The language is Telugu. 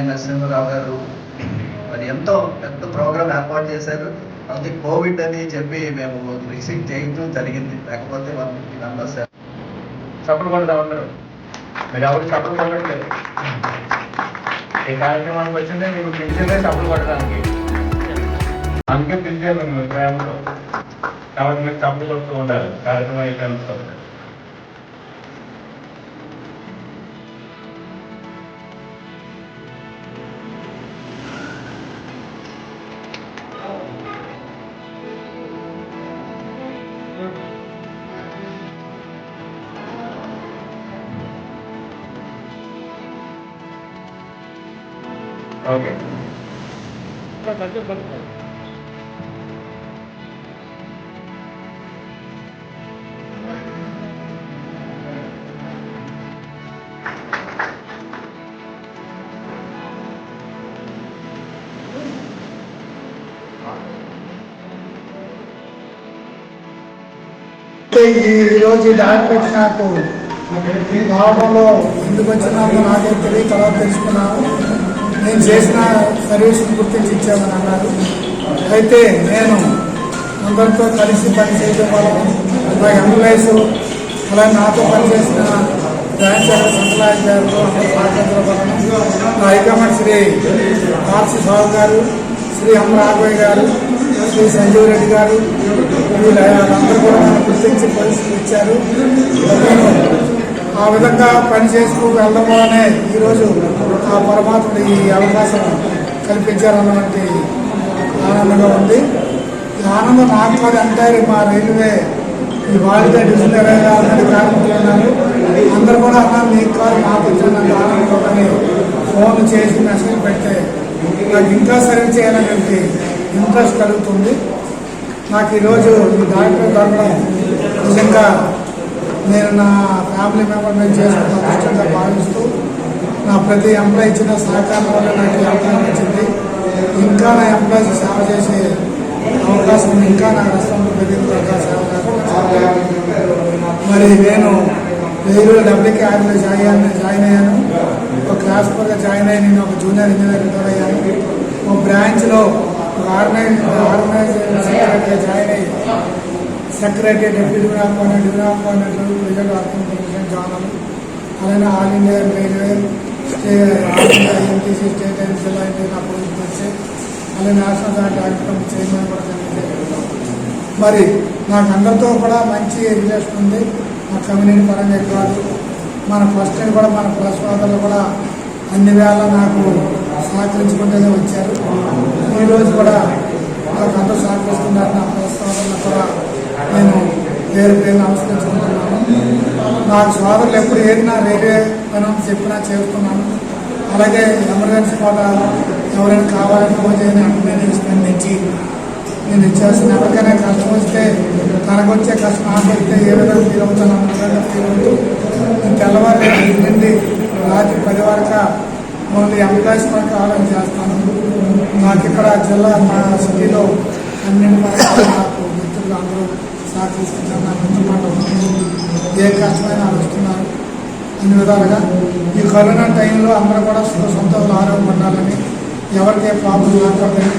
అమ్మాయి నరసింహరావు గారు. మరి ఎంతో పెద్ద ప్రోగ్రాం ఏర్పాటు చేశారు. అది కోవిడ్ అని చెప్పి మేము రిసీవ్ చేయడం జరిగింది. లేకపోతే మనం నంబర్ సార్ చప్పలు కొడతా మీరు ఎవరు చప్పలు కొట్టలేదు ఈ కార్యక్రమానికి వచ్చింటే మీకు పిలిచిందే చప్పలు కొట్టడానికి అందుకే పిలిచాను ప్రేమతో. కాబట్టి మీరు చప్పలు కొడుతూ ఉండాలి. కార్యక్రమం అయిపోయింది తెలుస్తుంది ఓకే అయితే ఈ రోజు ఈ డాక్యుమెంట్ నాకు రావడంలో ఎందుకు వచ్చినామో నాకే తెలియ తర్వాత తెలుసుకున్నాను నేను చేసిన సర్వీస్ని గుర్తించి ఇచ్చామని అన్నారు. అయితే నేను అందరితో కలిసి పనిచేయడం వల్ల నా ఎంప్లాయీస్ అలాగే నాతో పనిచేసిన బ్రాంచ్ సంప్లాయ్ గారు నా హైకమాండ్ శ్రీ ఆర్సి బాబు గారు శ్రీ అమ్మ రాఘవయ్య గారు శ్రీ సంజీవ్ రెడ్డి గారు వీళ్ళందరూ కూడా నన్ను గుర్తించి పరిస్థితి ఇచ్చారు. నేను ఆ విధంగా పని చేసుకు వెళ్ళడం వల్లనే ఈరోజు ఆ పరమాత్ముడు ఈ అవకాశం కల్పించారన్నటువంటి ఆనందంగా ఉంది. ఈ ఆనందం నాకు కాదు మా రైల్వే ఈ వాలిదే డివిజన్ ఇరవై ఆరు కార్మికులు అందరూ కూడా అన్న మీకు కాదు మాకు వచ్చినంత ఆనందంగా అని ఫోన్ చేసి మెసేజ్ పెడితే నాకు ఇంకా సర్వీస్ చేయాలనేది ఇంట్రెస్ట్ కలుగుతుంది. నాకు ఈరోజు ఈ డాక్టర్ దొరకడం నిజంగా నేను నా ఫ్యామిలీ మెంబర్ నేను చేసుకున్న అదృష్టంగా భావిస్తూ నా ప్రతి ఎంప్లాయ్ ఇచ్చిన సహకారం వల్ల నాకు అవకాశం వచ్చింది. ఇంకా నా ఎంప్లాయీస్ సేవ చేసే అవకాశం ఇంకా నా రాష్ట్రంలో పెరిగిన సేవ మరి నేను వెయ్యి డెబ్బైకి ఆరులో జాయిన్ జాయిన్ అయ్యాను. ఒక క్లాస్ పర్గా జాయిన్ అయ్యి నేను ఒక జూనియర్ ఇంజనీర్ రిటైర్ అయ్యాను. ఒక బ్రాంచ్లో ఒక ఆర్గనైజ్ సెక్రటరీగా జాయిన్ అయ్యి secretary deputy appointment deputy appointment president organization join అయ్యాను అలానే all India railway stay all state and జిల్లా అపోజిట్ వచ్చాయి అలాగే నేషనల్ బ్యాంక్ కార్యక్రమం చైర్మన్ కూడా జరిగింది. మరి నాకు అందరితో కూడా మంచి రిలేషన్ ఉంది. మా కమ్యూనిటీ పరంగా కాదు. మన ఫస్ట్ ఇయర్ కూడా మన ప్లస్ ఫాదర్లు కూడా అన్ని వేళ నాకు సహకరించుకుంటూనే వచ్చారు. ఈరోజు కూడా నాకు అందరూ సహకరిస్తున్నారు. నా ప్లస్ ఫాదర్లు కూడా నేను పేరు పేరు నమస్కరించుకుంటున్నాను నాకు సోదరులు ఎప్పుడు ఏదినా రైల్వే పని చెప్పినా చేరుతున్నాను అలాగే ఎమర్జెన్సీ కూడా ఎవరైనా కావాలని ఫోన్ చేయని అంటే ఇస్తాను తెచ్చి. నేను ఇచ్చేస్తాను ఎవరికైనా కష్టం వస్తే తనకు వచ్చే కష్టం నాకు వస్తే ఏ విధంగా ఫీల్ అవుతాను విధంగా ఫీల్ అవుతూ నేను తెల్లవారి ఐదు నుండి రాత్రి పది వరకు మళ్ళీ ఎంప్లాయీస్ వరకు ఆలోచన చేస్తాను. నాకు ఇక్కడ జిల్లా మా సిటీలో అన్నింటి పరంగా నాకు మిత్రులు అందరూ సహకరిస్తున్నారు నాకు ఏ కష్టమైనా ఆలోచిస్తున్నారు. అన్ని విధాలుగా ఈ కరోనా టైంలో అందరూ కూడా సుఖ సంతోషాలు ఆరోగ్యం ఉండాలని ఎవరికి ఏ ప్రాబ్లం రాకూడదని